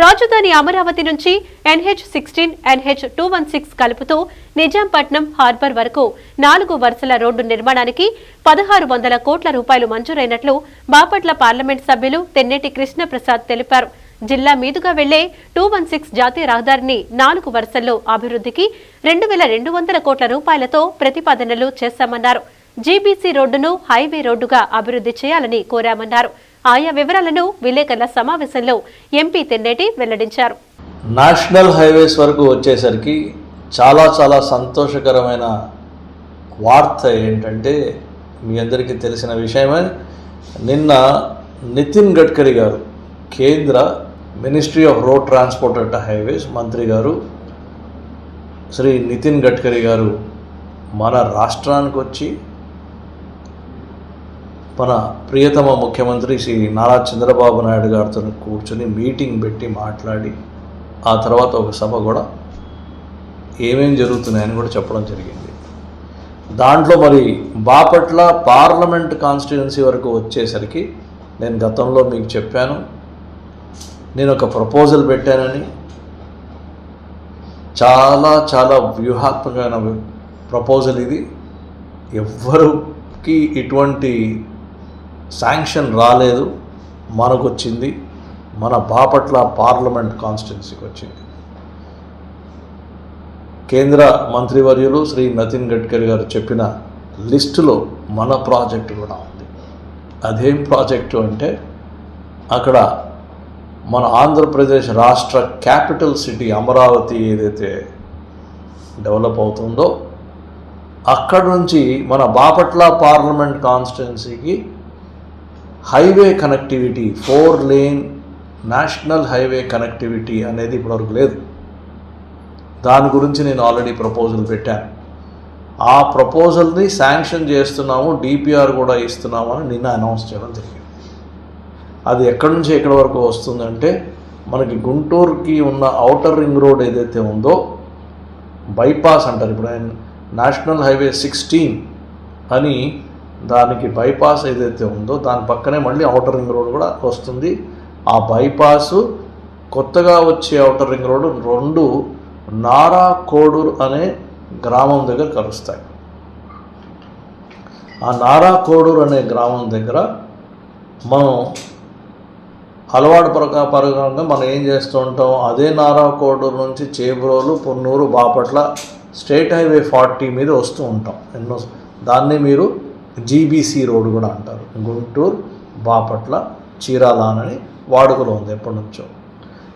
రాజధాని అమరావతి నుంచి NH sixteen NH two one six కలుపుతూ నిజాంపట్నం హార్బర్ వరకు నాలుగు వరుసల రోడ్డు నిర్మాణానికి పదహారు వందల కోట్ల రూపాయలు మంజూరైనట్లు బాపట్ల పార్లమెంట్ సభ్యులు తెన్నేటి కృష్ణప్రసాద్ తెలిపారు. జిల్లా మీదుగా వెళ్ళే టూ వన్ సిక్స్ జాతీయ రహదారిని నాలుగు వరుసల్లో అభివృద్ధికి రెండు వేల రెండు వందల కోట్ల రూపాయలతో ప్రతిపాదనలు చేశామన్నారు. జీబీసీ రోడ్డును హైవే రోడ్డుగా అభివృద్ధి చేయాలని కోరామన్నారు. ఆయా వివరాలను విలేకరుల సమావేశంలో ఎంపీ తెన్నేటి వెల్లడించారు. నేషనల్ హైవేస్ వరకు వచ్చేసరికి చాలా చాలా సంతోషకరమైన వార్త ఏంటంటే మీ అందరికీ తెలిసిన విషయమే. నిన్న నితిన్ గడ్కరీ గారు కేంద్ర ministry of road transport and highways మంత్రి గారు శ్రీ నితిన్ గడ్కరీ గారు మన రాష్ట్రానికి వచ్చి మన ప్రియతమ ముఖ్యమంత్రి శ్రీ నారా చంద్రబాబు నాయుడు గారితో కూర్చొని మీటింగ్ పెట్టి మాట్లాడి ఆ తర్వాత ఒక సభ కూడా ఏమేం జరుగుతున్నాయని కూడా చెప్పడం జరిగింది. దాంట్లో మరి బాపట్ల పార్లమెంట్ కాన్స్టిట్యున్సీ వరకు వచ్చేసరికి నేను గతంలో మీకు చెప్పాను నేను ఒక ప్రపోజల్ పెట్టానని చాలా చాలా వ్యూహాత్మకమైన ప్రపోజల్ ఇది. ఎవ్వరికి ఇటువంటి శాంక్షన్ రాలేదు మనకొచ్చింది మన బాపట్ల పార్లమెంట్ కాన్స్టిట్యున్సీకి వచ్చింది కేంద్ర మంత్రివర్యులు శ్రీ నితిన్ గడ్కరీ గారు చెప్పిన లిస్టులో మన ప్రాజెక్టు కూడా ఉంది. అదేం ప్రాజెక్టు అంటే అక్కడ మన ఆంధ్రప్రదేశ్ రాష్ట్ర క్యాపిటల్ సిటీ అమరావతి ఏదైతే డెవలప్ అవుతుందో అక్కడ నుంచి మన బాపట్ల పార్లమెంట్ కాన్స్టిట్యున్సీకి highway connectivity four lane national highway connectivity అనేది ఇప్పటివరకు లేదు. దాని గురించి నేను ఆల్రెడీ ప్రపోజల్ పెట్టాను. ఆ ప్రపోజల్ని శాంక్షన్ చేస్తున్నాము డిపిఆర్ కూడా ఇస్తున్నాము అని నిన్న అనౌన్స్ చేయడం జరిగింది. అది ఎక్కడి నుంచి ఎక్కడి వరకు వస్తుందంటే మనకి గుంటూరుకి ఉన్న ఔటర్ రింగ్ రోడ్ ఏదైతే ఉందో బైపాస్ అంటారు. ఇప్పుడు ఆయన నేషనల్ హైవే సిక్స్టీన్ అని దానికి బైపాస్ ఏదైతే ఉందో దాని పక్కనే మళ్ళీ ఔటర్ రింగ్ రోడ్ కూడా వస్తుంది. ఆ బైపాస్ కొత్తగా వచ్చే ఔటర్ రింగ్ రోడ్ రెండు నారా కోడూరు అనే గ్రామం దగ్గర కలుస్తాయి. ఆ నారా కోడూరు అనే గ్రామం దగ్గర మనం అలవాటు ప్రకా పరంగా మనం ఏం చేస్తూ ఉంటాం అదే నారా కోడూరు నుంచి Chebrolu Ponnur Bapatla state highway forty మీద వస్తూ ఉంటాం. ఎన్నో దాన్ని మీరు జీబీసీ రోడ్ కూడా అంటారు. గుంటూరు బాపట్ల చీరాల అని వాడుకలో ఉంది ఎప్పటి నుంచో.